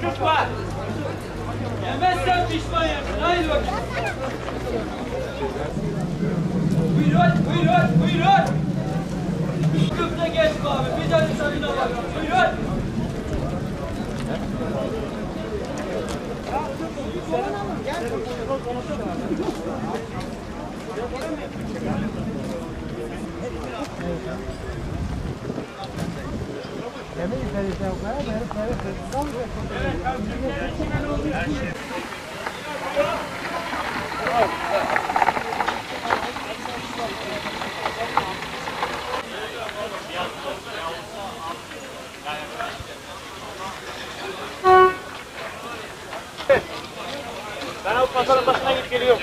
Var. Yemezsen pişman yersin. Haydi bakayım. Buyurun, buyurun, buyurun. Köfte geç abi. Bir tane tadına bak. Buyurun. Ben o pazarın başına gidip geliyorum.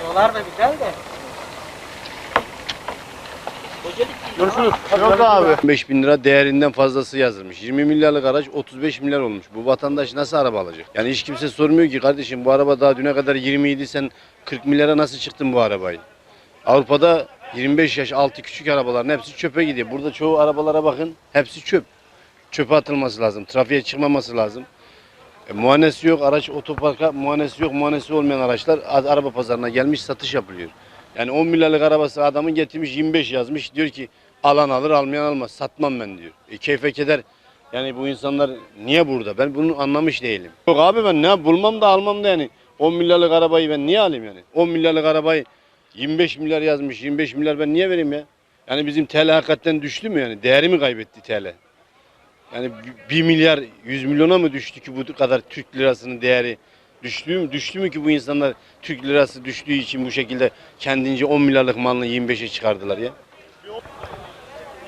Diyorlar da güzel de. Görüşürüz. Yok abi. 15 bin lira değerinden fazlası yazılmış. 20 milyarlık araç 35 milyar olmuş. Bu vatandaş nasıl araba alacak? Yani hiç kimse sormuyor ki kardeşim bu araba daha düne kadar 20 idi sen 40 milyara nasıl çıktın bu arabayı? Avrupa'da 25 yaş altı küçük arabaların hepsi çöpe gidiyor. Burada çoğu arabalara bakın hepsi çöp. Çöpe atılması lazım. Trafiğe çıkmaması lazım. E, yok. Araç otoparka muayenesi yok. Muayenesi olmayan araçlar araba pazarına gelmiş satış yapılıyor. Yani 10 milyarlık arabası adamın getirmiş 25 yazmış. Diyor ki alan alır almayan almaz. Satmam ben diyor. E, keyfe keder. Yani bu insanlar niye burada? Ben bunu anlamış değilim. Yok abi ben ne bulmam da almam da yani. 10 milyarlık arabayı ben niye alayım yani? 10 milyarlık arabayı 25 milyar yazmış. 25 milyar ben niye vereyim ya? Yani bizim TL hakikaten düştü mü yani? Değeri mi kaybetti TL? Yani 1 milyar 100 milyona mı düştü ki bu kadar Türk lirasının değeri? Düştü mü, düştü mü ki bu insanlar Türk lirası düştüğü için bu şekilde kendince 10 milyarlık malını 25'e çıkardılar ya?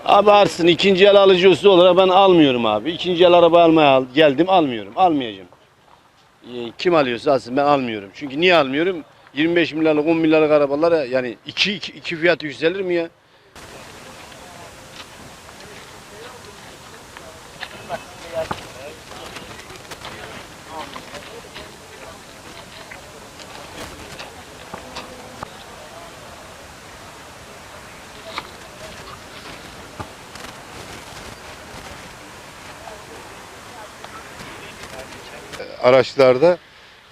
Abi artsın ikinci el alıcısı olarak ben almıyorum abi. İkinci el araba almaya al- geldim almıyorum. Almayacağım. Ee, Kim alıyorsa alsın ben almıyorum. Çünkü niye almıyorum? 25 milyarlık 10 milyarlık arabalara yani iki, iki, iki fiyatı yükselir mi ya? Araçlarda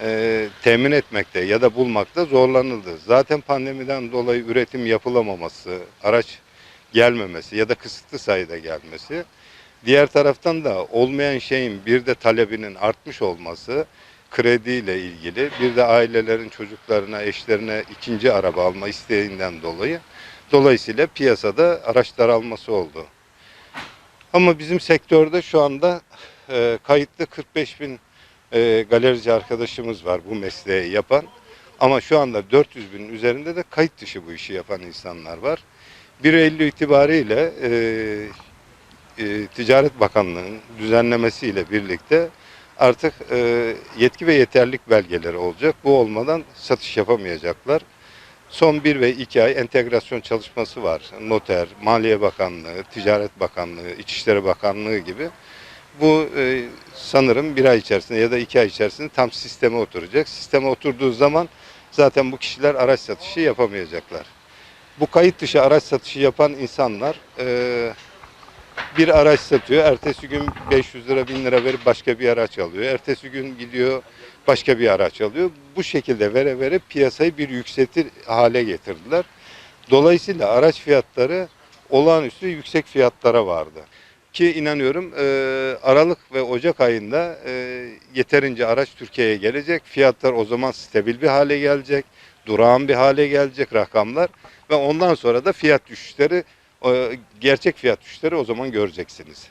e, temin etmekte ya da bulmakta zorlanıldı. Zaten pandemiden dolayı üretim yapılamaması, araç gelmemesi ya da kısıtlı sayıda gelmesi. Diğer taraftan da olmayan şeyin bir de talebinin artmış olması krediyle ilgili bir de ailelerin çocuklarına, eşlerine ikinci araba alma isteğinden dolayı dolayısıyla piyasada araç daralması oldu. Ama bizim sektörde şu anda e, kayıtlı 45 bin e, galerici arkadaşımız var bu mesleği yapan. Ama şu anda 400 binin üzerinde de kayıt dışı bu işi yapan insanlar var. 1 Eylül itibariyle e, e, Ticaret Bakanlığı'nın düzenlemesiyle birlikte artık e, yetki ve yeterlilik belgeleri olacak. Bu olmadan satış yapamayacaklar. Son bir ve iki ay entegrasyon çalışması var. Noter, Maliye Bakanlığı, Ticaret Bakanlığı, İçişleri Bakanlığı gibi. Bu e, sanırım bir ay içerisinde ya da iki ay içerisinde tam sisteme oturacak. Sisteme oturduğu zaman zaten bu kişiler araç satışı yapamayacaklar. Bu kayıt dışı araç satışı yapan insanlar e, bir araç satıyor. Ertesi gün 500 lira 1000 lira verip başka bir araç alıyor. Ertesi gün gidiyor başka bir araç alıyor. Bu şekilde vere vere piyasayı bir yükseltir hale getirdiler. Dolayısıyla araç fiyatları olağanüstü yüksek fiyatlara vardı. Ki inanıyorum e, Aralık ve Ocak ayında e, yeterince araç Türkiye'ye gelecek. Fiyatlar o zaman stabil bir hale gelecek. Durağan bir hale gelecek rakamlar. Ve ondan sonra da fiyat düşüşleri, e, gerçek fiyat düşüşleri o zaman göreceksiniz.